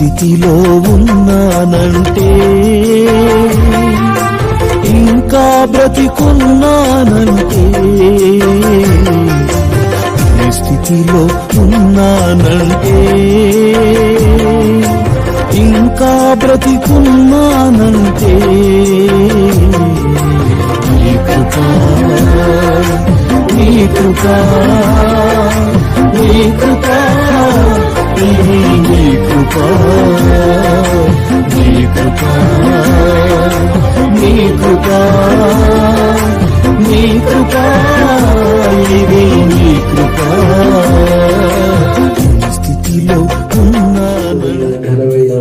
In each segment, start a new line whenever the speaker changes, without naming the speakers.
స్థితిలో ఉన్నానంటే ఇంకా బ్రతికున్నానంటే స్థితిలో ఉన్నానంటే ఇంకా బ్రతికున్నానంటే నీ కృపా నీ కృపా నీ కృపా. నీ కృపా నీ కృపా నీ కృపా నీ కృపా ఇది నీ కృపా. స్థితిలో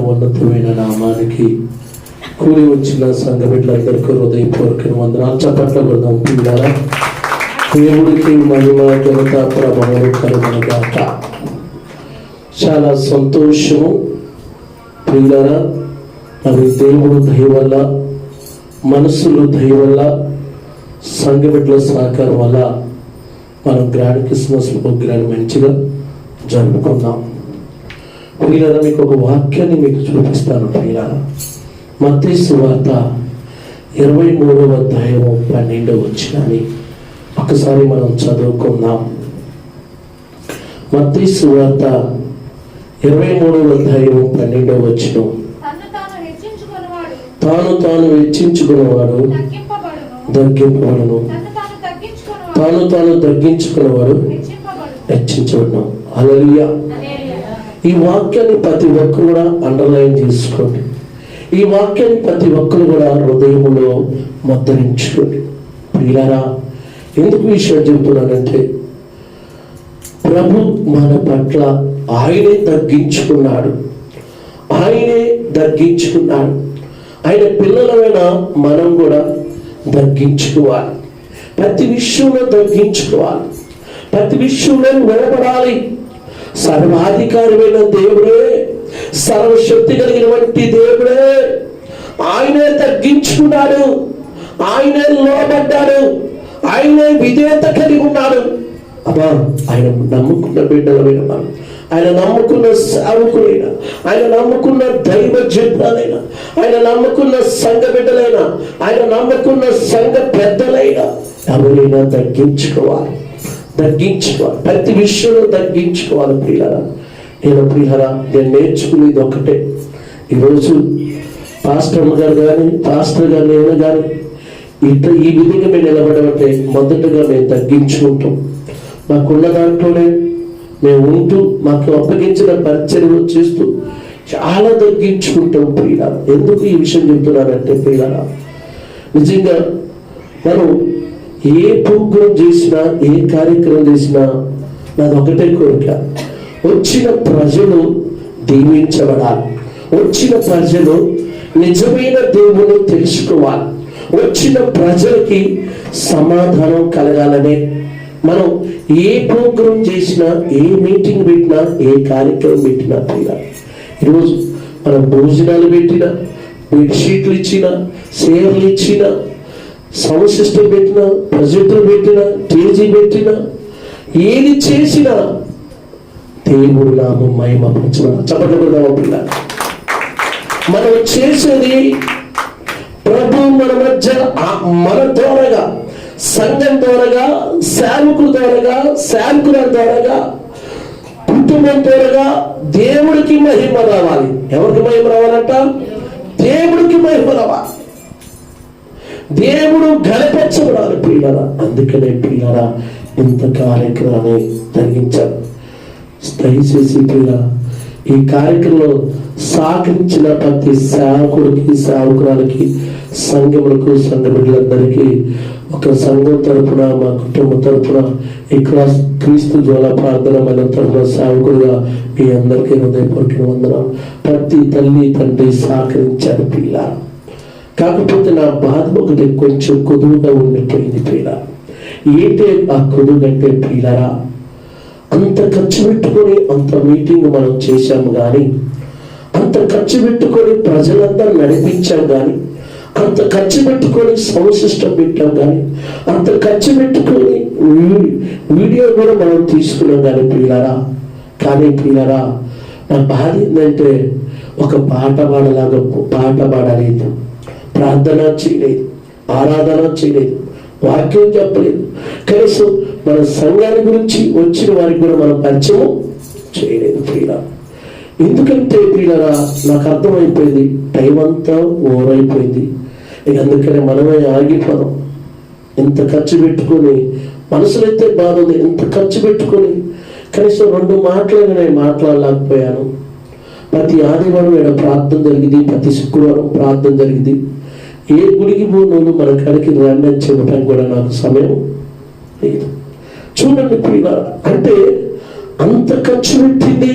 ఉన్నతమైన నామానికి కూలి వచ్చిన సంఘ బిడ్డలందరికీ హృదయపూర్వక వందనాలు. చప్పట్ల కొడదాం పిల్లల దేవుడికి మహిమ ఘనత ప్రభావం కలుగునగాక చాలా సంతోషము. పిల్లల మరి దేవుడు దయ వల్ల మనసులు దయ వల్ల సంఘ సహకారం వల్ల మనం గ్రాండ్ క్రిస్మస్ ప్రోగ్రాం మంచిగా జరుపుకున్నాం ప్రియులారా మీకు ఒక వాక్యాన్ని మీకు చూపిస్తాను ప్రియులారా. మత్తయి సువార్త ఇరవై మూడవ అధ్యాయము పన్నెండవ వచ్చినని ఒకసారి మనం చదువుకుందాం. మత్తయి సువార్త ఇరవై మూడవ అధ్యాయము పన్నెండవ వచ్చిన
తాను హెచ్చించుకున్నవాడు
తాను తాను వెచ్చించుకున్నవాడు
తగ్గింపబడును. తాను
తాను తగ్గించుకున్నవాడు హెచ్చించబడును. అలలియా. ఈ వాక్యాన్ని ప్రతి ఒక్కరు కూడా అండర్లైన్ చేసుకోండి. ఈ వాక్యాన్ని ప్రతి ఒక్కరు కూడా హృదయంలో ముద్రించుకోండి. ప్రియులారా ఎందుకు విషయం చెబుతున్నానంటే ప్రభు మన పట్ల ఆయనే తగ్గించుకున్నాడు. ఆయనే తగ్గించుకున్నాడు. ఆయన పిల్లలమైన మనం కూడా తగ్గించుకోవాలి. ప్రతి విషయంలో తగ్గించుకోవాలి. ప్రతి విషయంలో నిలబడాలి. సర్వాధికారమైన దేవుడే సర్వశక్తి కలిగినటువంటి దేవుడే ఆయనే తగ్గించుకున్నాడు. ఆయనే లోబడ్డాడు. ఆయనే విధేయత కలిగి ఉన్నాడు. అబ్బా ఆయన నమ్ముకున్న బిడ్డలమైన మనం ఆయన నమ్ముకున్న సేవకులైనా ఆయన నమ్ముకున్న దైవ జనులైన ఆయన నమ్ముకున్న సంఘ బిడ్డలైనా ఆయన నమ్ముకున్న సంఘ పెద్దలైనా ఎవరైనా తగ్గించుకోవాలి. తగ్గించుకోవాలి. ప్రతి విషయంలో తగ్గించుకోవాలి ప్రియులరా. నేను ప్రియులరా నేను నేర్చుకునేది ఒకటే ఈరోజు పాస్టర్ గారు కానీ పాస్టర్ గారు నేను కానీ ఇట్ట ఈ విధంగా మేము నిలబడమంటే మొదటగా మేము తగ్గించుకుంటాం. మాకున్న దాంట్లోనే మేము ఉంటూ మాకు అప్పగించిన పరిచర్యలు చేస్తూ చాలా తగ్గించుకుంటాం ప్రియుల ఎందుకు ఈ విషయం చెప్తున్నానంటే ప్రియుల నిజంగా మనం ఏ ప్రోగ్రాం చేసినా ఏ కార్యక్రమం చేసినా నాది ఒకటే కోరిక. వచ్చిన ప్రజలు దీవించబడాలి. వచ్చిన ప్రజలు నిజమైన దేవుని తెలుసుకోవాలి. వచ్చిన ప్రజలకి సమాధానం కలగాలనే మనం ఏ ప్రోగ్రాం చేసినా ఏ మీటింగ్ పెట్టినా ఏ కార్యక్రమం పెట్టినా ప్రియుల ఈరోజు మనం భోజనాలు పెట్టినా బెడ్షీట్లు ఇచ్చిన చీరలు ఇచ్చిన సౌండ్ సిస్టమ్ పెట్టినా ప్రొజెక్టర్ పెట్టినా టీజీ పెట్టినా ఏది చేసినా దేవుడు నామం మహిమ చెప్పగలుగుతాము పిల్ల మనం చేసేది ప్రభు మన మధ్య మన ద్వారాగా. సంఘం ద్వారాగా సేవకుల ద్వారాగా సేవకుల ద్వారాగా కుటుంబం ద్వారాగా దేవుడికి మహిమ రావాలి. ఎవరికి మహిమ రావాలంట? దేవుడికి మహిమ రావాలి. దేవుడు గడపచ్చబడాలి ప్రియులరా. అందుకనే ప్రియులరా ఇంత కార్యక్రమాన్ని జరిగించారు. దయచేసి ప్రియుల ఈ కార్యక్రమంలో సహకరించిన ప్రతి సేవకుడికి సేవకురాలకి సంఘములకు సంఘ బిడ్డలందరికీ ఒక సంఘం తరపున మా కుటుంబం తరపున ఈ క్రాస్ క్రీస్తు జ్వాల ప్రార్థన మన తరఫున సాగుడుగా మీ అందరికీ హృదయపూర్వక వందనం ప్రతి తల్లి తండ్రి సహకరించారు పిల్ల కాకపోతే నా బాధ ఒకటి కొంచెం కొదువుగా ఉండిపోయింది పిల్ల ఏంటి ఆ కొదువు అంటే పిల్లరా? అంత ఖర్చు పెట్టుకొని అంత మీటింగ్ మనం చేశాము కానీ అంత ఖర్చు పెట్టుకొని ప్రజలందరూ నడిపించాం కానీ అంత ఖర్చు పెట్టుకొని సౌండ్ సిస్టమ్ పెట్టాం కానీ అంత ఖర్చు పెట్టుకొని వీడియో కూడా మనం తీసుకున్నాం కానీ పిల్లరా కానీ పిల్లరా నా బాధ ఏంటంటే ఒక పాట పాడలాగా పాట పాడలేదు. ప్రార్థన చేయలేదు. ఆరాధన చేయలేదు. వాక్యం చెప్పలేదు. కనీసం మన సంఘాన్ని గురించి వచ్చిన వారికి కూడా మనం పరిచయం చేయలేదు ప్రియుల ఎందుకంటే ప్రియులరా నాకు అర్థమైపోయింది. టైం అంతా ఓవర్ అయిపోయింది. ఇక అందుకనే మనమే ఆగిపోదాం. ఎంత ఖర్చు పెట్టుకొని మనసులో అయితే బాధ ఉంది ఎంత ఖర్చు పెట్టుకొని కనీసం రెండు మాటలు నేను మాట్లాడలేకపోయాను. ప్రతి ఆదివారం ఇక్కడ ప్రార్థన జరిగింది ప్రతి శుక్రవారం ప్రార్థన జరిగింది. ఏ గుడికి పోను మన కడికి రండి అని చెప్పడానికి కూడా నాకు సమయం లేదు. చూడండి ప్రియులారా, అంటే అంత ఖర్చు పెట్టింది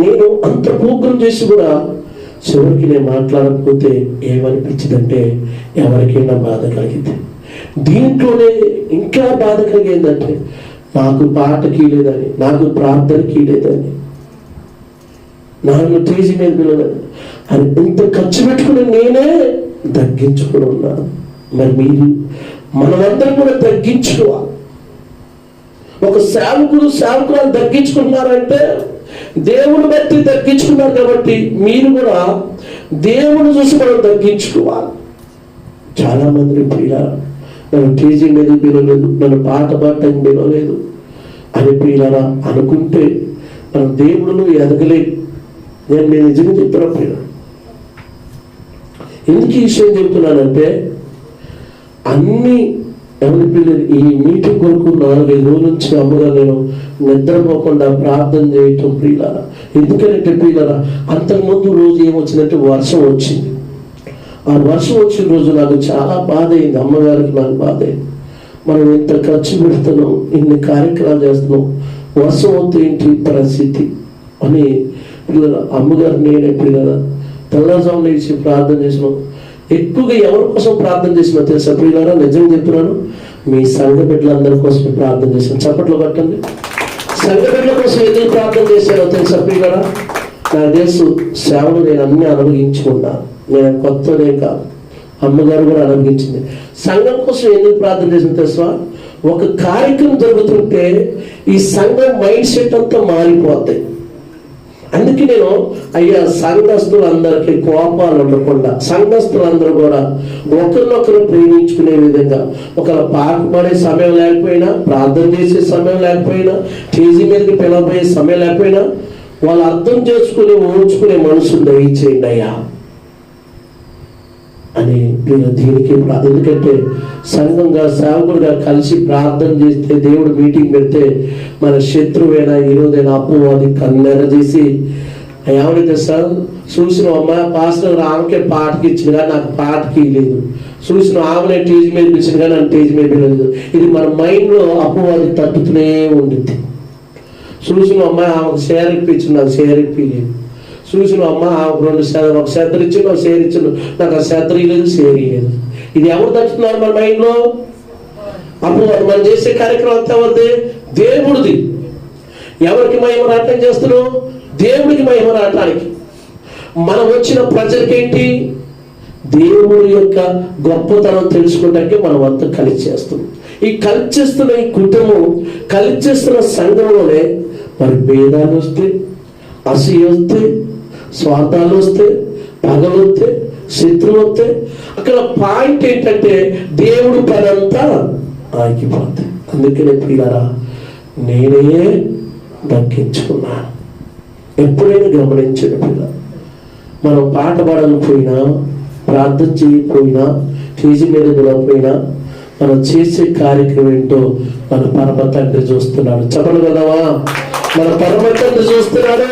నేను అంత ప్రోగ్రాం చేసి కూడా చివరికి నేను మాట్లాడకపోతే ఏమనిపించిందంటే ఎవరికైనా బాధ కలిగింది. దీంట్లోనే ఇంకా బాధ కలిగేందంటే నాకు పాటకి లేదని నాకు ప్రార్థనకి లేదని నాకు తీసి మీద పిల్లదని అని ఇంత ఖర్చు పెట్టుకుని నేనే తగ్గించుకుని ఉన్నాను. మరి మీరు మనమందరం కూడా తగ్గించుకోవాలి. ఒక సేవకుడు సేవకురాలు తగ్గించుకుంటున్నారంటే దేవుని బట్టి తగ్గించుకున్నారు కాబట్టి మీరు కూడా దేవుని చూసి మనం తగ్గించుకోవాలి. చాలా మంది పీడా నన్ను టీచింగ్ అది పిలవలేదు నన్ను పాట పాడటానికి పిలవలేదు. అని పీలరా అనుకుంటే మన దేవుడు ఎదగలే. నేను నేను నిజంగా చెప్తున్నా ప్రియ ఎందుకు ఈ విషయం చెప్తున్నానంటే అన్ని ఎవరి పిల్లలు ఈ మీటింగ్ కొరకు నాలుగైదు రోజుల నుంచి అమ్మగా నేను నిద్రపోకుండా ప్రార్థన చేయటం ప్రియుల ఎందుకంటే ప్రియులరా అంతకుముందు రోజు ఏమొచ్చిందంటే వర్షం వచ్చింది. ఆ వర్షం వచ్చిన రోజు నాకు చాలా బాధ అయింది అమ్మగారికి నాకు బాధ అయింది మనం ఇంత ఖర్చు పెడుతున్నాం ఇన్ని కార్యక్రమాలు చేస్తున్నాం వర్షం వస్తే ఏంటి పరిస్థితి? అని పిల్లల అమ్మగారు నేనే పిల్లల తెల్లజాము లేచి ప్రార్థన చేసినాం. ఎక్కువగా ఎవరి కోసం ప్రార్థన చేసినా తెలుసా ప్రియులారా? నిజం చెప్తున్నాను మీ సంఘ బిడ్డలందరి కోసం ప్రార్థన చేసిన చప్పట్లు పట్టండి సంఘటనల కోసం ఎందుకు ప్రార్థన చేశానో తెలుసా ప్రియులారా? నాకు తెలుసు సేవలు నేను అన్ని అనుభవించుకున్నా నేను కొత్తనే కాదు. అమ్మగారు కూడా అనుభవించింది. సంఘం కోసం ఎందుకు ప్రార్థన చేసిన తెలుసా? ఒక కార్యక్రమం జరుగుతుంటే ఈ సంఘం మైండ్ సెట్ అంతా మారిపోతాయి అందుకే నేను అయ్యా సంఘస్థులందరికీ కోపాలు ఉండకుండా సంఘస్థులందరూ కూడా ఒకరినొకరు ప్రేమించుకునే విధంగా ఒకరు పాట సమయం లేకపోయినా ప్రార్థన చేసే సమయం లేకపోయినా టీజీ మీదకి పిలవబోయే సమయం లేకపోయినా వాళ్ళు అర్థం చేసుకుని ఊహించుకునే మనసు దయచేయండి అయ్యా. అని నేను దీనికి ఎందుకంటే సంఘంగా సేవకుడిగా కలిసి ప్రార్థన చేస్తే దేవుడు మీటింగ్ పెడితే మన శత్రువైనా ఈరోజైనా అప్పువాది కన్నెర చేసి ఏమైతే సార్ చూసిన అమ్మాయి పాస్టర్ ఆమెకే పాటకి ఇచ్చింది కానీ నాకు పాటకి లేదు చూసిన ఆమెనే టీజీ మీద పిలిచింది కానీ నాకు టీజీ మీద పిలవలేదు. ఇది మన మైండ్లో అప్పువాది తట్టుతూనే ఉండింది చూసిన అమ్మాయి ఆమెకు షేర్ ఇప్పించింది నాకు షేర్ ఇప్పించలేదు. చూసిన అమ్మ రెండు ఒక షెద్దరు ఇచ్చిండు ఒక షేర్ ఇచ్చిండు నాకు ఆ షెద్దరు లేదు షేర్ లేదు ఇది ఎవరు తట్టుతున్నారు మన మైండ్లో? అప్పుడు మనం చేసే కార్యక్రమం అంతా ఎవరిది? దేవుడిది. ఎవరికి మహిమ రాటం చేస్తున్నాం దేవుడికి మహిమ రావటానికి మనం వచ్చిన ప్రజలకేంటి దేవుడి యొక్క గొప్పతనం తెలుసుకోవడానికి మనం అంతా కలిసి చేస్తున్నాం. ఈ కలిసి చేస్తున్న ఈ కుటుంబం కలిసి చేస్తున్న సంఘంలోనే మరి భేదాలు వస్తే అసూయ వస్తే స్వార్థాలు వస్తే పగలు వస్తే శత్రువు వస్తే అక్కడ పాయింట్ ఏంటంటే దేవుడు పనంతా ఆగిపోతుంది అందుకనే పిల్లరా నేనే దక్కించుకున్నా. ఎప్పుడైనా గమనించిన పిల్ల మనం పాట పాడకపోయినా ప్రార్థన చేయకపోయినా ఫీజు మీద పిలవకపోయినా మనం చేసే కార్యక్రమం ఏంటో మన పరమ తండ్రి చూస్తున్నాడు. చెప్పలు కదవా మన పరమ తండ్రి చూస్తున్నాడు.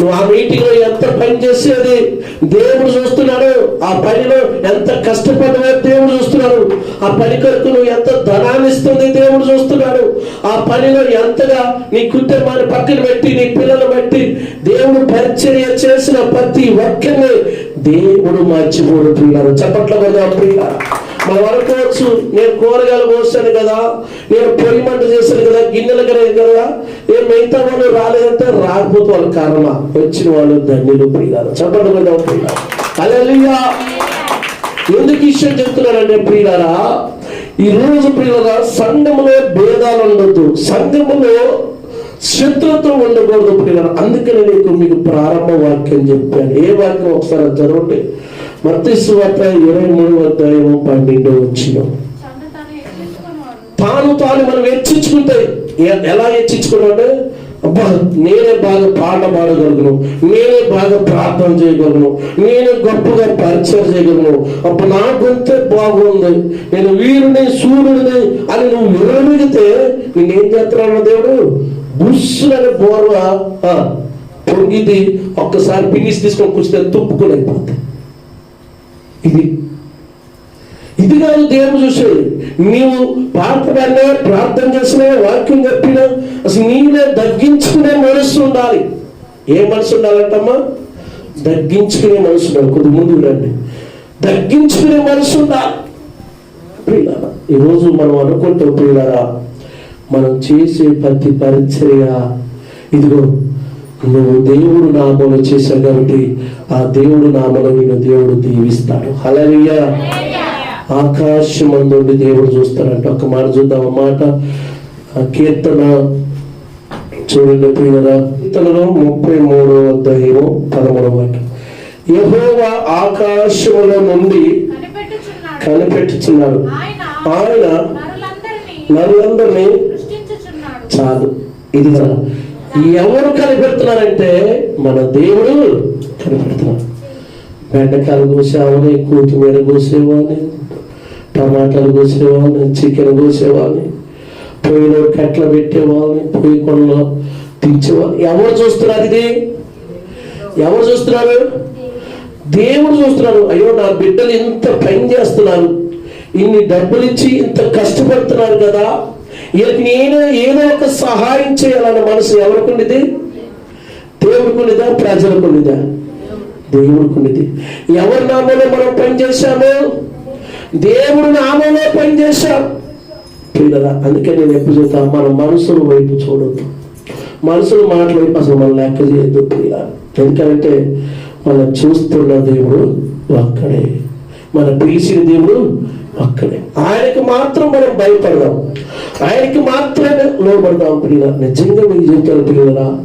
నువ్వు ఆ మీటింగ్లో ఎంత పని చేసేది దేవుడు చూస్తున్నాడు. ఆ పనిలో ఎంత కష్టపడ్డా దేవుడు చూస్తున్నాడు. ఆ పని కొరకు నువ్వు ఎంత ధనాన్ని ఇస్తుంది దేవుడు చూస్తున్నాడు. ఆ పనిలో ఎంతగా నీ కుటుంబాన్ని పక్కన పెట్టి నీ పిల్లలు పెట్టి దేవుడు పరిచర్య చేసిన ప్రతి ఒక్కరిని దేవుడు మర్చిపోడు పిల్లలు చప్పట్ల కదా పిల్లలు మనం నేను కూరగాయలు కోసాను కదా నేను పొయ్యి మంట చేశాను కదా గిన్నెలు కదా కదా నేను మిగతా వాళ్ళు రాలేదంటే రాకపోతే వాళ్ళ కర్మ. వచ్చిన వాళ్ళు ధన్యులు ప్రియాలు చెప్పండి కదా ప్రియాలు ఎందుకు ఇష్టం చెప్తున్నానంటే ప్రియారా ఈ రోజు ప్రియులరా సంఘములో భేదాలు ఉండొద్దు. సంఘములో శత్రుత్వం ఉండకూడదు పిల్లలు అందుకనే నీకు మీకు ప్రారంభ వాక్యం చెప్పాను. ఏ వాక్యం ఒకసారి అది చదవండి. మత్స్సు వార్త ఇరవై మూడు అధ్యాయం పన్నెండు వచ్చిన.
తను తాను
మనం హెచ్చించుకుంటే ఎలా హెచ్చించుకున్నాడు అబ్బా నేనే బాగా పాట పాడగలను నేనే బాగా ప్రార్థన చేయగలను నేనే గొప్పగా పరిచయం చేయగలను. అప్పుడు నా గొంతే బాగుంది. నేను వీరుని సూర్యుడిని అని నువ్వు విరమిగితే నేనేం చేస్తున్నాను దేవుడు? బుస్సులని బోర్వ పొంగిది ఒక్కసారి పినిసి తీసుకొని కూర్చుంటే తుప్పుకొని అయిపోతుంది ఇది. ఇది కాదు దేవుడు చూసేది నీవు పాడపడానే ప్రార్థన చేసినా వాక్యం చెప్పినా అసలు నీవునే తగ్గించుకునే మనసు ఉండాలి. ఏ మనసు ఉండాలంటమ్మా? తగ్గించుకునే మనసు ఉండాలి. కొద్ది ముందు రండి. తగ్గించుకునే మనసు ఉండాలి. ప్రియులారా ఈరోజు మనం అనుకుంటాం ప్రియులారా మనం చేసే ప్రతి పరిచర్య ఇదిగో నువ్వు దేవుడు నామలు చేశావు కాబట్టి ఆ దేవుడు నామలు నేను దేవుడు దీవిస్తాడు హలరియా ఆకాశం నుండి దేవుడు చూస్తారంట ఒక మాట చూద్దాం. మాట ఆ కీర్తన చూడండి ప్రియులరా కీర్తనలో ముప్పై మూడో అధ్యాయము పదమూడవ వాక్యం యెహోవా ఆకాశముల నుండి
కనిపెట్టుచున్నాడు. ఆయన నరులందరినీ
చాలు. ఇది ఎవరు కనిపెడుతున్నారంటే మన దేవుడు. కనపడతాం. బెండకాయలు కోసేవాడిని కొత్తిమీర కోసేవాడిని టమాటాలు కోసేవాడిని చికెన్ కోసేవాడిని పొయ్యిలో కట్టలు పెట్టేవాళ్ళని పొయ్యి కొండలు తీర్చేవాళ్ళు ఎవరు చూస్తున్నారు ఇది? ఎవరు చూస్తున్నారు? దేవుడు చూస్తున్నారు అయ్యో నా బిడ్డలు ఇంత పని చేస్తున్నారు. ఇన్ని డబ్బులు ఇచ్చి ఇంత కష్టపడుతున్నారు కదా. వీళ్ళకి నేను ఏదో ఒక సహాయం చేయాలన్న మనసు ఎవరికి ఉండేది దేవుడికి ఉండేదా ప్రజలకు ఉండేదా దేవుడికి ఎవరి నామంలో మనం పని చేశాము దేవుడి నామంలో పని పిల్లల అందుకే నేను ఎప్పుడు చెప్తాను మన మనసుల వైపు చూడొద్దు. మనసుల మాటల వైపు అసలు మనం లెక్క చేయొద్దు పిల్ల ఎందుకంటే మనం చూస్తున్న దేవుడు ఒక్కడే. మన పిలిచిన దేవుడు ఒక్కడే. ఆయనకి మాత్రం మనం భయపడదాం. ఆయనకి మాత్రమే లోపడదాం పిల్లల. నిజంగా మీకు చెప్తాను పిల్లరా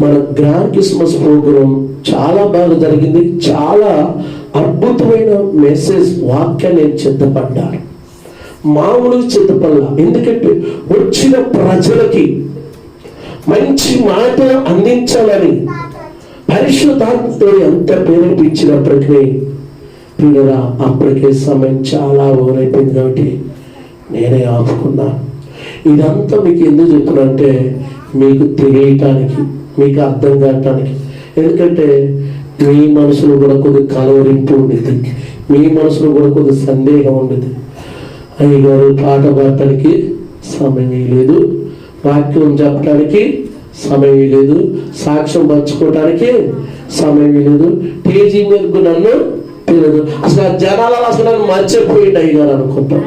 మన గ్రాండ్ క్రిస్మస్ ప్రోగ్రాం చాలా బాగా జరిగింది. చాలా అద్భుతమైన మెసేజ్ వాక్యాన్ని నేను సిద్ధపడ్డాను మామూలుగా సిద్ధపడాల ఎందుకంటే వచ్చిన ప్రజలకి మంచి మాట అందించాలని పరిశుద్ధాత్మతో ఎంత ప్రేరేపించినప్పటికీ పిల్లరా అప్పటికే సమయం చాలా ఓవరైపోయింది కాబట్టి నేనే ఆపుకున్నాను. ఇదంతా మీకు ఎందుకు చెప్తున్నంటే మీకు తెలియటానికి మీకు అర్థం కావటానికి. ఎందుకంటే మీ మనసులో కూడా కొద్ది కలవరింపు ఉండేది. మీ మనసులో కూడా కొద్ది సందేహం ఉండేది. అయ్యగారు పాట పాడటానికి సమయం లేదు వాక్యం చెప్పడానికి సమయం లేదు సాక్ష్యం పంచుకోవటానికి సమయం లేదు పేజీ వరకు నన్ను తెలియదు అసలు ఆ జనాలు అసలు నన్ను మర్చిపోయింది అయ్యగారు అనుకుంటాం.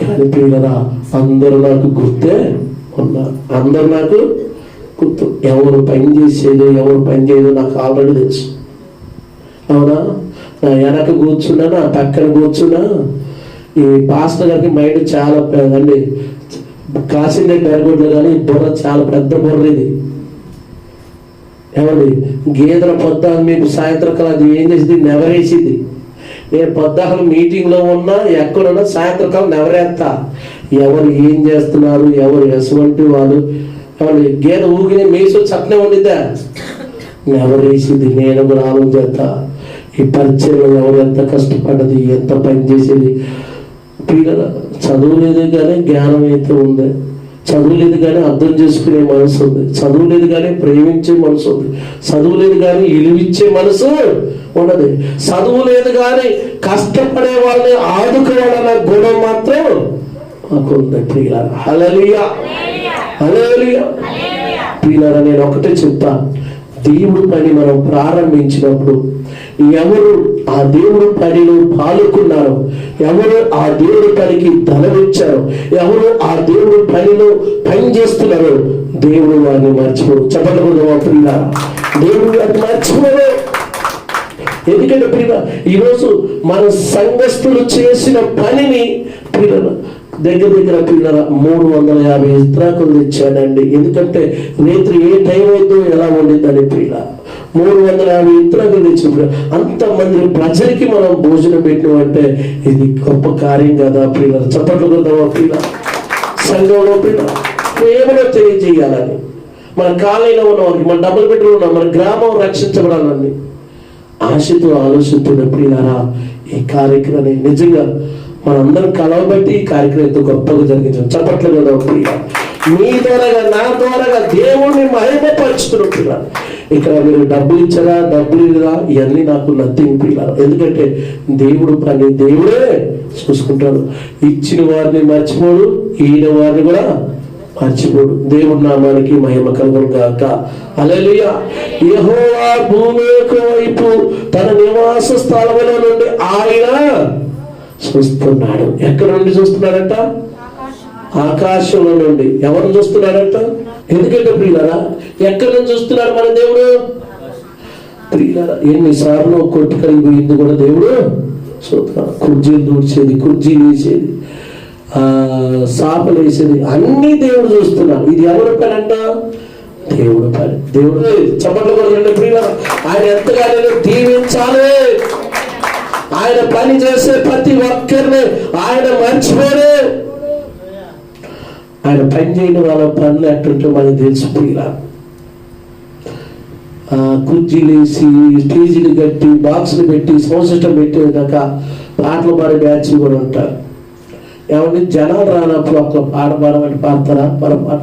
కానీ పిల్లరా అందరూ నాకు గుర్తే ఉన్నారు. అందరూ నాకు గుర్తు. ఎవరు పని చేసేది ఎవరు పని చేయదు నాకు ఆల్రెడీ తెలుసు. అవునా? నా వెనక కూర్చున్నా నా పక్కన కూర్చున్నా ఈ పాస్టర్ గారికి మైండ్ చాలా పెద్దండి. కాసిందే పెరగొడ్లు కానీ బుర్ర చాలా పెద్ద బుర్ర ఇది. ఏమండి? గేదెల పొద్దాలు మీకు సాయంత్రం కాలం అది ఏం చేసింది? నెవరేసింది. నేను పొద్దాకలు మీటింగ్లో ఉన్నా ఎక్కడున్నా సాయంత్రకాలం నెవరేస్తా ఎవరు ఏం చేస్తున్నారు? ఎవరు ఎటువంటి వాళ్ళు? ఏమండి గేదె ఊగిన మేసు చట్నే ఉండిద్దా ఎవరు వేసింది నేను కూడా చేత. ఈ పరిచయంలో ఎవరు ఎంత కష్టపడ్డది? ఎంత పని చేసేది? పిల్లల చదువు లేదు కానీ జ్ఞానం అయితే ఉంది. చదువు లేదు కానీ అర్థం చేసుకునే మనసు ఉంది. చదువు లేదు కానీ ప్రేమించే మనసు ఉంది. చదువు లేదు కానీ ఇలువిచ్చే మనసు ఉన్నది. చదువు లేదు కానీ కష్టపడే వాళ్ళని ఆదుకోవాలన్న గుణం మాత్రం మాకు ఉంది ప్రియుల హలలియా హలలియా నేను ఒకటే చెప్తాను దేవుడు పని మనం ప్రారంభించినప్పుడు ఎవరు ఆ దేవుడు పనిలో పాల్గొన్నారు ఎవరు ఆ దేవుడి పనికి ధనమిచ్చారు ఎవరు ఆ దేవుడి పనిలో పని చేస్తున్నారు దేవుడు వారిని మర్చిపో చెప్పకూడదు ప్రియులారా. దేవుడు వారిని మర్చిపోడు ఎందుకంటే ప్రియ ఈరోజు మన సంఘస్థులు చేసిన పనిని ప్రియుల దగ్గర దగ్గర పిల్లల మూడు వందల యాభై ఇస్త్రాకులు తెచ్చాడండి. ఎందుకంటే రేత్రి ఏ టైం అయితే ఎలా ఉండిందని పిల్ల. మూడు వందల యాభై ఇస్త్రాకులు తెచ్చి అంతమంది ప్రజలకి మనం భోజనం పెట్టినామంటే ఇది గొప్ప కార్యం కదా పిల్ల. చప్పట్లు కొద్దామా పిల్ల? సంఘంలో పిల్ల. ప్రేమలో తెలియజేయాలని. మన కాలనీలో ఉన్న వారికి మన డబుల్ బెడ్రూమ్ ఉన్న మన గ్రామం రక్షించబడాలని ఆశతో ఆలోచిస్తున్న ప్రియారా ఈ కార్యక్రమాన్ని నిజంగా మనందరం కలవబెట్టి ఈ కార్యక్రమం ఎంతో గొప్పగా జరిగించాం చప్పట్లు కదా మీ ద్వారాగా నా ద్వారాగా దేవుణ్ణి మహిమపరుచుతున్న ప్రియ ఇక్కడ మీరు డబ్బులు ఇచ్చారా? డబ్బులు ఇవ్వరా? ఇవన్నీ నాకు నథింగ్ ప్రియ ఎందుకంటే దేవుడు పని దేవుడే చూసుకుంటాడు. ఇచ్చిన వారిని మర్చిపోడు ఈయన వారిని కూడా మర్చిపోడు. దేవుడి నామానికి మహిమ కలుగును గాక. అలలియ యెహోవా భూమి యొక్క వైపు తన నివాస స్థలములో నుండి ఆయన చూస్తున్నాడు. ఎక్కడ నుండి చూస్తున్నాడంట?
ఆకాశం
ఆకాశంలో నుండి. ఎవరు చూస్తున్నాడంట? ఎందుకంటే ప్రియులరా ఎక్కడి నుంచి చూస్తున్నాడు మన దేవుడు? ప్రియులరా ఎన్నిసార్లు కొట్టు కూడా దేవుడు? చూస్తున్నాడు. కుర్జీలు దూడ్చేది కుర్జీ వేసేది ఆ సాపలు వేసేది అన్ని దేవుడు చూస్తున్నాడు. ఇది ఎవరు పనంట? దేవుడు పని. దేవుడు చెప్పట్లు కూడా ప్రియుల ఆయన ఎంతగానో దీవించాలి. ఆయన పని చేసే ఒక్కరిని ఆయన మర్చిపోలే ఆయన పని చేయని వాళ్ళ పనులు ఎట్టుంటే మనకి తెలిసిపోయిరా కుర్చీలు వేసి స్టేజీలు కట్టి బాక్సులు పెట్టి సౌండ్ సిస్టమ్ పెట్టేదాక పాటలు పాడే బ్యాచ్ కూడా ఉంటారు. ఏమంటే జనాలు రానప్పుడు ఒక పాట పాడమని పాడతారా? మన పాట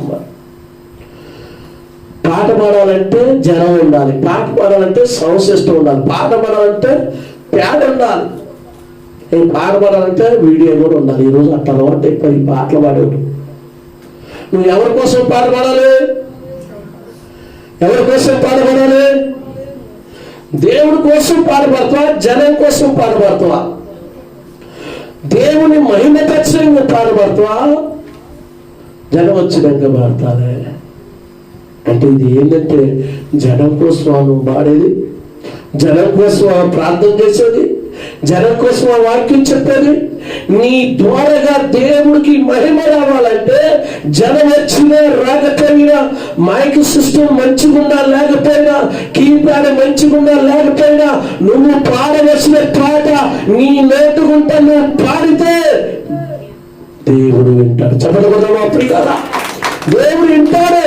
పాట పాడాలంటే జనం ఉండాలి. పాట పాడాలంటే సౌండ్ సిస్టమ్ ఉండాలి. పాట పాడాలంటే ప్యాడ్ ఉండాలి. నేను పాట పాడాలంటే వీడియో కూడా ఉండాలి. ఈరోజు అట్లా అలవాటు ఎక్కువ ఈ పాటలు పాడేవాడు. నువ్వు ఎవరి కోసం పాట పాడాలి ఎవరి కోసం పాట పాడాలి దేవుడి కోసం పాట జనం కోసం పాట పాడతావా దేవుని మహిమపరచంగా పాట పాడబడతావా జనం వచ్చినాక పాడతారే. అంటే ఇది ఏంటంటే జనం కోసం నువ్వు పాడేది? జనం కోసం ఆ ప్రార్థన చేసేది? జనం కోసం ఆ వాక్యం చెప్పేది? నీ ద్వారాగా దేవుడికి మహిమ రావాలంటే జనం వచ్చినా రాకపోయినా మైక్ సిస్టమ్ మంచిగుండా లేకపోయినా కీప్యాడ్ మంచిగుండా లేకపోయినా నువ్వు పాడవలసిన పాట నీ నేర్చుకుంటా నువ్వు పాడితే దేవుడు వింటాడు. చెప్పడం ప్రియారా దేవుడు వింటాడు.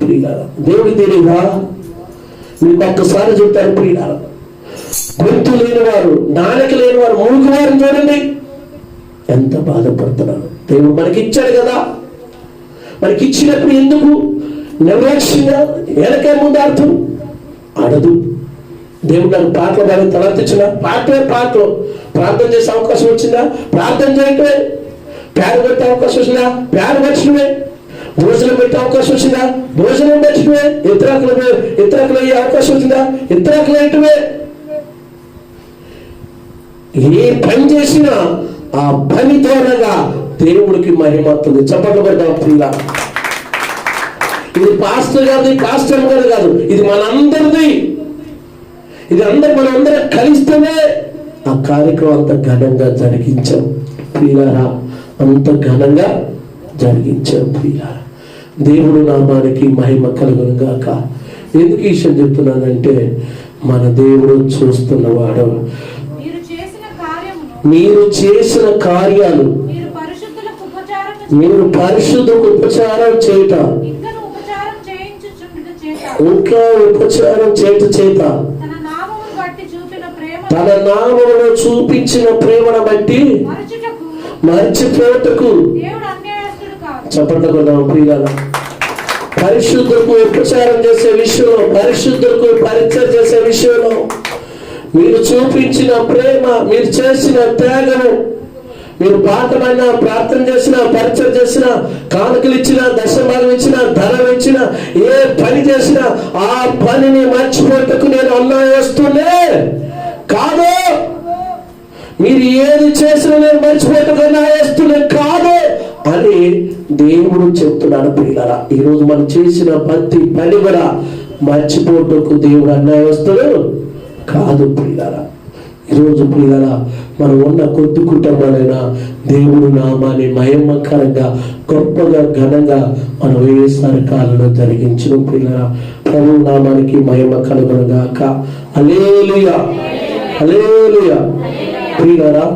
దేవుడు దేవుడి తెలియదా? నేను ఒక్కసారి చెప్తాను ప్రియులారా గుర్తు లేనివారు నాలుక లేనివారు మూడుకు వారిని చూడండి. ఎంత బాధపడుతున్నాను దేవుడు మనకి ఇచ్చాడు కదా. మనకిచ్చినప్పుడు ఎందుకు? నిర్లక్ష్యంగా వెనకే ముందు అర్థం? అడదు. దేవుడు నాకు పాటలు బాగా తర్వాత ఇచ్చిన పాటలే పాటలు. ప్రార్థన చేసే అవకాశం వచ్చిందా? ప్రార్థన చేయటమే. పేరు పెట్టే అవకాశం వచ్చిందా? పేరు పెట్టడమే భోజనం పెట్టే అవకాశం వచ్చిందా? భోజనం పెట్టడమే. ఇతరకులు ఇతరకులు అయ్యే అవకాశం వచ్చిందా? ఇతరకులు వేయటమే ఏ పని చేసినా ఆ పని ద్వారాగా దేవుడికి మహిమ వస్తుంది. చప్పట్లు పడ్డా ఇది పాస్టర్ కాదు పాస్టర్ గారు కాదు. ఇది మనందరిది. ఇది అందరు మనందరం కలిస్తేనే ఆ కార్యక్రమం అంత ఘనంగా జరిగించాం. ప్రియులారా అంత ఘనంగా జరిగించాం ప్రియులారా. దేవుడు నామానికి మహిమ కలుగునుగాక. ఎందుకు ఈ విషయం చెప్తున్నానంటే మన దేవుడు చూస్తున్నవాడు
మీరు చేసిన
కార్యాలు
మీరు
పరిశుద్ధకు ఉపచారం చేయట
చేత.
ఇంకా ఉపచారం చేత చేత.
తన
నామములో చూపించిన ప్రేమను బట్టి మర్చిపోటకు
అన్యాయస్తుడు కాదు.
చెప్పండి ప్రియాల పరిశుద్ధులకు ఉపచారం చేసే విషయంలో పరిశుద్ధులకు పరిచయం చేసే విషయంలో మీరు చూపించిన ప్రేమ మీరు చేసిన త్యాగము మీరు పాతమైన ప్రార్థన చేసిన పరిచయం చేసిన కానుకలు ఇచ్చిన దశభాగం ఇచ్చిన ధనం ఇచ్చిన ఏ పని చేసినా ఆ పనిని మర్చిపోటకు నేను అన్యాయస్తునే కాదు. మీరు ఏది చేసినా నేను మర్చిపోటకు న్యాయస్తునే కాదు అని దేవుడు చెప్తున్నాడు పిల్లల ఈరోజు మనం చేసిన ప్రతి పని కూడా మర్చిపోటకు దేవుడు అన్యాయస్తుడు. కాదు ప్రియులారా ఈరోజు ప్రియాల మనం ఉన్న కొద్ది కుటుంబాలైనా దేవుడు నామాన్ని మహిమకరంగా గొప్పగా ఘనంగా మనం వేసారి కాలంలో జరిగించిన పిల్లరా ప్రభు నామానికి మయమ కలుగునుగాక అలేలుయా అలేలుయా ప్రియారా